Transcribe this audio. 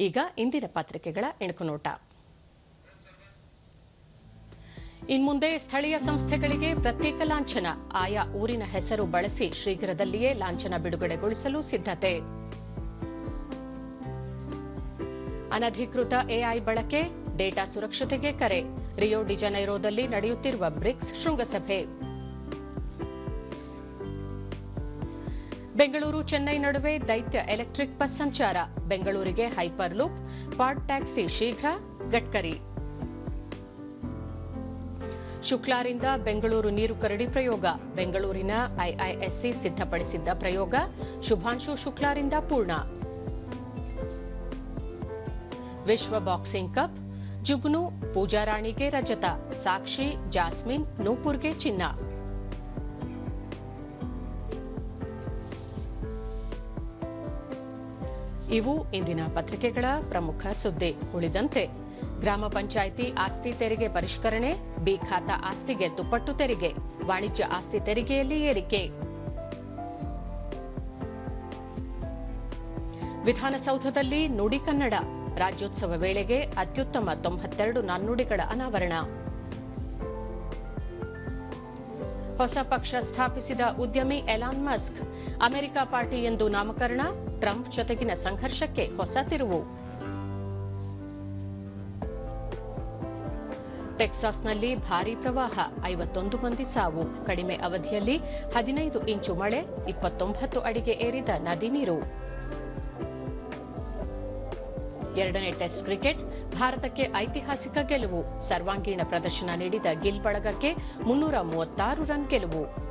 ಈಗ ಇಂದಿನ ಪತ್ರಿಕೆಗಳ ಎಣುಕುನೋಟ. ಇನ್ಮುಂದೆ ಸ್ಥಳೀಯ ಸಂಸ್ಥೆಗಳಿಗೆ ಪ್ರತ್ಯೇಕ ಲಾಂಛನ. ಆಯಾ ಊರಿನ ಹೆಸರು ಬಳಸಿ ಶೀಘ್ರದಲ್ಲಿಯೇ ಲಾಂಛನ ಬಿಡುಗಡೆಗೊಳಿಸಲು ಸಿದ್ಧತೆ. ಅನಧಿಕೃತ ಎಐ ಬಳಕೆ, ಡೇಟಾ ಸುರಕ್ಷತೆಗೆ ಕರೆ. ರಿಯೋ ಡಿಜನೈರೋದಲ್ಲಿ ನಡೆಯುತ್ತಿರುವ ಬ್ರಿಕ್ಸ್ ಶೃಂಗಸಭೆ. ಬೆಂಗಳೂರು ಚೆನ್ನೈ ನಡುವೆ ದೈತ್ಯ ಎಲೆಕ್ಟ್ರಿಕ್ ಬಸ್ ಸಂಚಾರ. ಬೆಂಗಳೂರಿಗೆ ಹೈಪರ್ ಲೂಪ್, ಪಾಡ್ ಟ್ಯಾಕ್ಸಿ ಶೀಘ್ರ ಗಡ್ಕರಿ. ಶುಕ್ಲಾರಿಂದ ಬೆಂಗಳೂರು ನೀರು ಕರಡಿ ಪ್ರಯೋಗ. ಬೆಂಗಳೂರಿನ ಐಐಎಸ್ಸಿ ಸಿದ್ಧಪಡಿಸಿದ್ದ ಪ್ರಯೋಗ. ಶುಭಾಂಶು ಶುಕ್ಲಾರಿಂದ ಪೂರ್ಣ. ವಿಶ್ವ ಬಾಕ್ಸಿಂಗ್ ಕಪ್. ಜುಗ್ನು ಪೂಜಾರಾಣಿಗೆ ರಜತ, ಸಾಕ್ಷಿ ಜಾಸ್ಮಿನ್ ನೂಪುರ್ಗೆ ಚಿನ್ನ. ಇವು ಇಂದಿನ ಪತ್ರಿಕೆಗಳ ಪ್ರಮುಖ ಸುದ್ದಿ. ಉಳಿದಂತೆ, ಗ್ರಾಮ ಪಂಚಾಯಿತಿ ಆಸ್ತಿ ತೆರಿಗೆ ಪರಿಷ್ಕರಣೆ, ಬಿ ಖಾತಾ ಆಸ್ತಿಗೆ ದುಪ್ಪಟ್ಟು ತೆರಿಗೆ, ವಾಣಿಜ್ಯ ಆಸ್ತಿ ತೆರಿಗೆಯಲ್ಲಿ ಏರಿಕೆ. ವಿಧಾನಸೌಧದಲ್ಲಿ ನುಡಿ ಕನ್ನಡ. ರಾಜ್ಯೋತ್ಸವ ವೇಳೆಗೆ ಅತ್ಯುತ್ತಮ ತೊಂಬತ್ತೆರಡು ನಾಣ್ಣುಡಿಗಳ ಅನಾವರಣ. ಹೊಸ ಪಕ್ಷ ಸ್ಥಾಪಿಸಿದ ಉದ್ಯಮಿ ಎಲಾನ್ ಮಸ್ಕ್, ಅಮೆರಿಕ ಪಾರ್ಟಿ ಎಂದು ನಾಮಕರಣ, ಟ್ರಂಪ್ ಜೊತೆಗಿನ ಸಂಘರ್ಷಕ್ಕೆ ಹೊಸ ತಿರುವು. ಟೆಕ್ಸಾಸ್ನಲ್ಲಿ ಭಾರೀ ಪ್ರವಾಹ, ಐವತ್ತೊಂದು ಮಂದಿ ಸಾವು. ಕಡಿಮೆ ಅವಧಿಯಲ್ಲಿ ಹದಿನೈದು ಇಂಚು ಮಳೆ, ಇಪ್ಪತ್ತೊಂಬತ್ತು ಅಡಿಗೆ ಏರಿದ ನದಿ ನೀರು. ಎರಡನೇ ಟೆಸ್ಟ್ ಕ್ರಿಕೆಟ್, ಭಾರತಕ್ಕೆ ಐತಿಹಾಸಿಕ ಗೆಲುವು. ಸರ್ವಾಂಗೀಣ ಪ್ರದರ್ಶನ ನೀಡಿದ ಗಿಲ್ ಬಳಗಕ್ಕೆ ಮುನ್ನೂರ ಮೂವತ್ತಾರು ರನ್ ಗೆಲುವು.